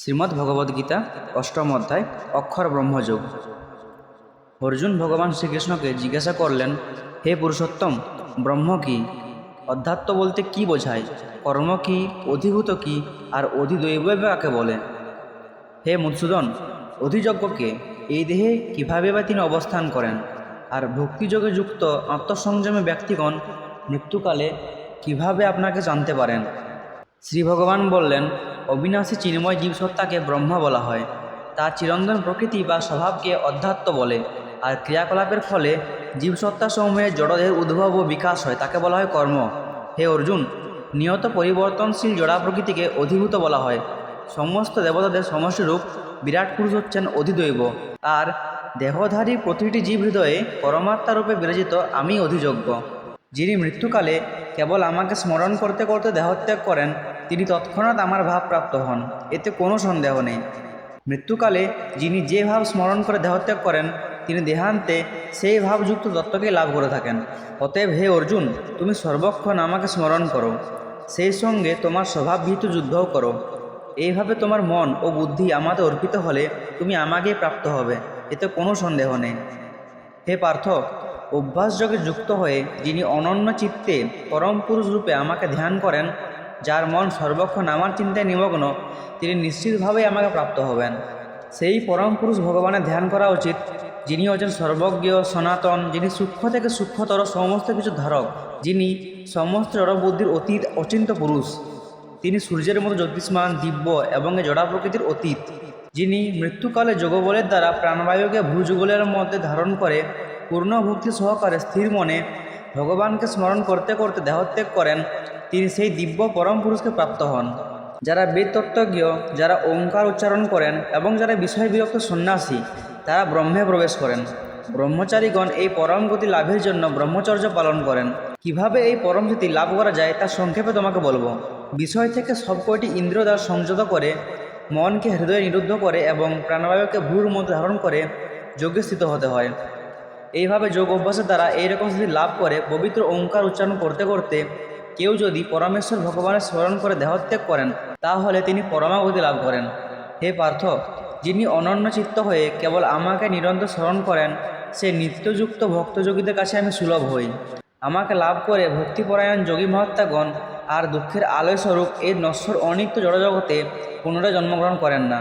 শ্রীমদ্ ভগবদ্গীতা অষ্টম অধ্যায়, অক্ষর ব্রহ্মযোগ। অর্জুন ভগবান শ্রীকৃষ্ণকে জিজ্ঞাসা করলেন, হে পুরুষোত্তম, ব্রহ্ম কি? অধ্যাত্ম বলতে কি বোঝায়? কর্ম কি? অধিভূত কি? আর অধিদৈব কাকে বলে? হে মধুসূদন অধিযজ্ঞকে এই দেহে কীভাবে বা তিনি অবস্থান করেন? আর ভক্তিযোগে যুক্ত আত্মসংযমী ব্যক্তিগণ মৃত্যুকালে কীভাবে আপনাকে জানতে পারেন? শ্রী ভগবান বললেন, অবিনাশী চিন্ময় জীবসত্তাকে ব্রহ্মা বলা হয়। তার চিরন্তন প্রকৃতি বা স্বভাবকে অধ্যাত্ম বলে। আর ক্রিয়াকলাপের ফলে জীবসত্তা সমূহের জড়দের উদ্ভব ও বিকাশ হয়, তাকে বলা হয় কর্ম। হে অর্জুন, নিয়ত পরিবর্তনশীল জড়া প্রকৃতিকে অধিভূত বলা হয়। সমস্ত দেবতাদের সমষ্টিরূপ বিরাট পুরুষ হচ্ছেন অধিদৈব। আর দেহধারী প্রতিটি জীব হৃদয়ে পরমাত্মা রূপে বিরাজিত আমি অধিযোগ্য। যিনি মৃত্যুকালে কেবল আমাকে স্মরণ করতে করতে দেহত্যাগ করেন, তিনি তৎক্ষণাৎ আমার ভাব প্রাপ্ত হন। এতে কোনো সন্দেহ নেই। মৃত্যুকালে যিনি যে ভাব স্মরণ করে দেহত্যাগ করেন, তিনি দেহান্তে সেই ভাবযুক্ত তত্ত্বকে লাভ করে থাকেন। অতএব হে অর্জুন, তুমি সর্বক্ষণ আমাকে স্মরণ করো। সেই সঙ্গে তোমার স্বভাবভীত যুদ্ধও করো। এইভাবে তোমার মন ও বুদ্ধি আমাদের অর্পিত হলে তুমি আমাকেই প্রাপ্ত হবে, এতে কোনো সন্দেহ নেই। হে পার্থ অভ্যাসযোগে যুক্ত হয়ে যিনি অনন্য চিত্তে পরম পুরুষ রূপে আমাকে ধ্যান করেন, যার মন সর্বক্ষণ আমার চিন্তায় নিমগ্ন, তিনি নিশ্চিতভাবেই আমাকে প্রাপ্ত হবেন। সেই পরম পুরুষ ভগবানের ধ্যান করা উচিত, যিনি হচ্ছেন সর্বজ্ঞ, সনাতন, যিনি সূক্ষ্ম থেকে সূক্ষ্মতর সমস্ত কিছু ধারক, যিনি সমস্ত জড়বুদ্ধির অতীত অচিন্ত পুরুষ। তিনি সূর্যের মতো জ্যোতিষ্মান, দিব্য এবং জড়া প্রকৃতির অতীত, যিনি মৃত্যুকালে যোগবলের দ্বারা প্রাণবায়ুকে ভূযুগলের মধ্যে ধারণ করে পূর্ণ ভক্তি সহকারে স্থির মনে ভগবানকে স্মরণ করতে করতে দেহত্যাগ করেন, তিনি সেই দিব্য পরম পুরুষকে প্রাপ্ত হন। যারা বেদতত্ত্বজ্ঞ, যারা ওঙ্কার উচ্চারণ করেন এবং যারা বিষয় বিরক্ত সন্ন্যাসী, তারা ব্রহ্মে প্রবেশ করেন। ব্রহ্মচারীগণ এই পরম গতি লাভের জন্য ব্রহ্মচর্য পালন করেন। কীভাবে এই পরম গতি লাভ করা যায় তা সংক্ষেপে তোমাকে বলব। বিষয় থেকে সব কয়টি ইন্দ্র দ্বারা সংযত করে, মনকে হৃদয়ে নিরুদ্ধ করে এবং প্রাণবায়ুকে ভূর মধ্যে ধারণ করে যোগ্যে স্থিত হতে হয়। এইভাবে যোগ অভ্যাসের দ্বারা এইরকম স্থিতি লাভ করে, পবিত্র ওঙ্কার উচ্চারণ করতে করতে কেউ যদি পরমেশ্বর ভগবানের স্মরণ করে দেহত্যাগ করেন, তাহলে তিনি পরমাগতি লাভ করেন। হে পার্থ, যিনি অনন্য চিত্ত হয়ে কেবল আমাকে নিরন্তর স্মরণ করেন, সে নিত্যযুক্ত ভক্তযোগীদের কাছে আমি সুলভ হই। আমাকে লাভ করে ভক্তিপরায়ণ যোগী মহাত্মাগণ আর দুঃখের আলয়স্বরূপ এই নশ্বর অনিত্য জড়জগতে পুনরায় জন্মগ্রহণ করেন না,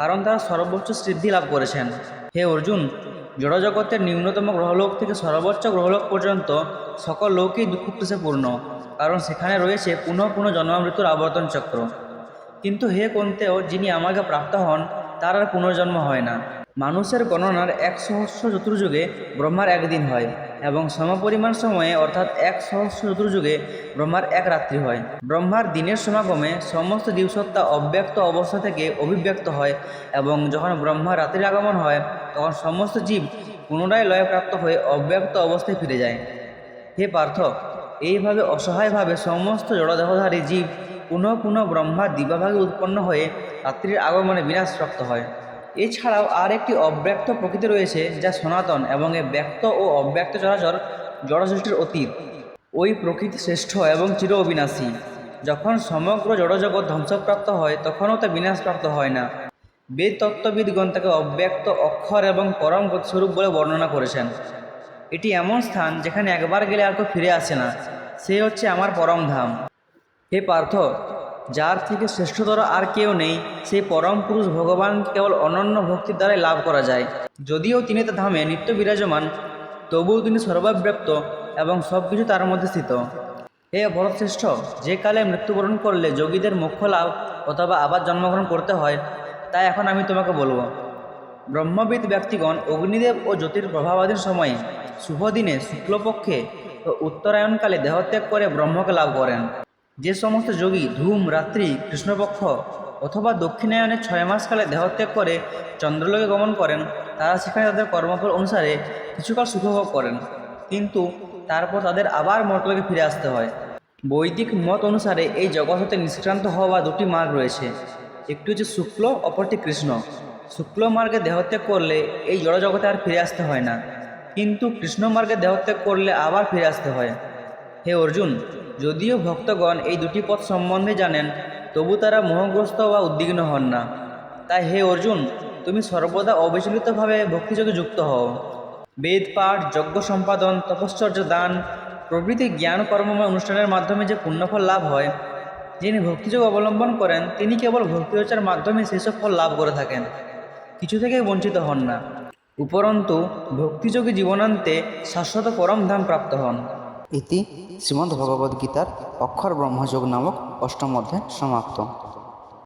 কারণ তারা সর্বোচ্চ সিদ্ধি লাভ করেছেন। হে অর্জুন জড়জগতের নিম্নতম গ্রহলোক থেকে সর্বোচ্চ গ্রহলোক পর্যন্ত সকল লোকই দুঃখ পূর্ণ, কারণ সেখানে রয়েছে পুনঃ পুনঃ জন্মামৃত্যুর আবর্তন চক্র। কিন্তু হে কন্তেও যিনি আমাকে প্রাপ্ত হন তার আর পুনর্জন্ম হয় না। মানুষের গণনার এক সহস্র চতুর্যুগে ব্রহ্মার একদিন হয় এবং সমপরিমাণ সময়ে অর্থাৎ এক সহস্র চতুর্যুগে ব্রহ্মার এক রাত্রি হয়। ব্রহ্মার দিনের সমাগমে সমস্ত জীবসত্তা অব্যক্ত অবস্থা থেকে অভিব্যক্ত হয় এবং যখন ব্রহ্মার রাত্রির আগমন হয়, তখন সমস্ত জীব পুনরায় লয়প্রাপ্ত হয়ে অব্যক্ত অবস্থায় ফিরে যায়। হে পার্থ এইভাবে অসহায়ভাবে সমস্ত জড়দেহধারী জীব পুনঃ পুনঃ ব্রহ্মা দিবাভাগে উৎপন্ন হয়ে রাত্রির আগমনে বিনাশপ্রাপ্ত হয়। এছাড়াও আর একটি অব্যক্ত প্রকৃতি রয়েছে যা সনাতন এবং এ ব্যক্ত ও অব্যক্ত চরাচর জড়সৃষ্টির অতীত। ওই প্রকৃতি শ্রেষ্ঠ এবং চির অবিনাশী। যখন সমগ্র জড়জগৎ ধ্বংসপ্রাপ্ত হয়, তখনও তা বিনাশপ্রাপ্ত হয় না। বেদ তত্ত্ববিদগণ তাকে অব্যক্ত অক্ষর এবং পরম গতিস্বরূপ বলে বর্ণনা করেছেন। এটি এমন স্থান যেখানে একবার গেলে আর কেউ ফিরে আসে না। সে হচ্ছে আমার পরম ধাম। হে পার্থ, যার থেকে শ্রেষ্ঠতর আর কেউ নেই, সেই পরম পুরুষ ভগবান কেবল অনন্য ভক্তির দ্বারাই লাভ করা যায়। যদিও তিনি তার ধামে নিত্য বিরাজমান, তবুও তিনি সর্বব্যাপ্ত এবং সব কিছু তার মধ্যে স্থিত। হে ভরতশ্রেষ্ঠ, যে কালে মৃত্যুবরণ করলে যোগীদের মোক্ষ লাভ অথবা আবার জন্মগ্রহণ করতে হয়, তা এখন আমি তোমাকে বলব। ব্রহ্মবিদ ব্যক্তিগণ অগ্নিদেব ও জ্যোতির প্রভাবাধীন সময়ে শুভ দিনে শুক্লপক্ষে ও উত্তরায়ণকালে দেহত্যাগ করে ব্রহ্মকে লাভ করেন। যে সমস্ত যোগী ধূম, রাত্রি, কৃষ্ণপক্ষ অথবা দক্ষিণায়নের ছয় মাসকালে দেহত্যাগ করে চন্দ্রলোকে গমন করেন, তারা সেখানে তাদের কর্মফল অনুসারে কিছুকাল সুখভোগ করেন। কিন্তু তারপর তাদের আবার মর্তলোকে ফিরে আসতে হয়। বৈদিক মত অনুসারে এই জগৎ হতে নিষ্ক্রান্ত হওয়া দুটি মার্গ রয়েছে। একটি হচ্ছে শুক্ল, অপরটি কৃষ্ণ। শুক্ল মার্গে দেহত্যাগ করলে এই জড়জগতে আর ফিরে আসতে হয় না। কিন্তু কৃষ্ণ মার্গে দেহত্যাগ করলে আবার ফিরে আসতে হয়। হে অর্জুন যদিও ভক্তগণ এই দুটি পথ সম্বন্ধে জানেন, তবু তারা মোহগ্রস্ত বা উদ্বিগ্ন হন না। তাই হে অর্জুন, তুমি সর্বদা অবিচলিতভাবে ভক্তিযোগে যুক্ত হও। বেদ, পাঠ, যজ্ঞ সম্পাদন, তপশ্চর্য দান, প্রভৃতি জ্ঞান কর্মময় অনুষ্ঠানের মাধ্যমে যে পুণ্যফল লাভ হয়, যিনি ভক্তিযোগ অবলম্বন করেন, তিনি কেবল ভক্তিচর্চার মাধ্যমে সেসব ফল লাভ করে থাকেন, কিছু থেকে বঞ্চিত হন না। উপরন্তু, ভক্তিযোগী জীবনান্তে শাশ্বত পরম ধাম প্রাপ্ত হন। ইতি শ্রীমদ্ভগবদ্গীতার অক্ষর ব্রহ্মযোগ নামক অষ্টম অধ্যায় সমাপ্ত।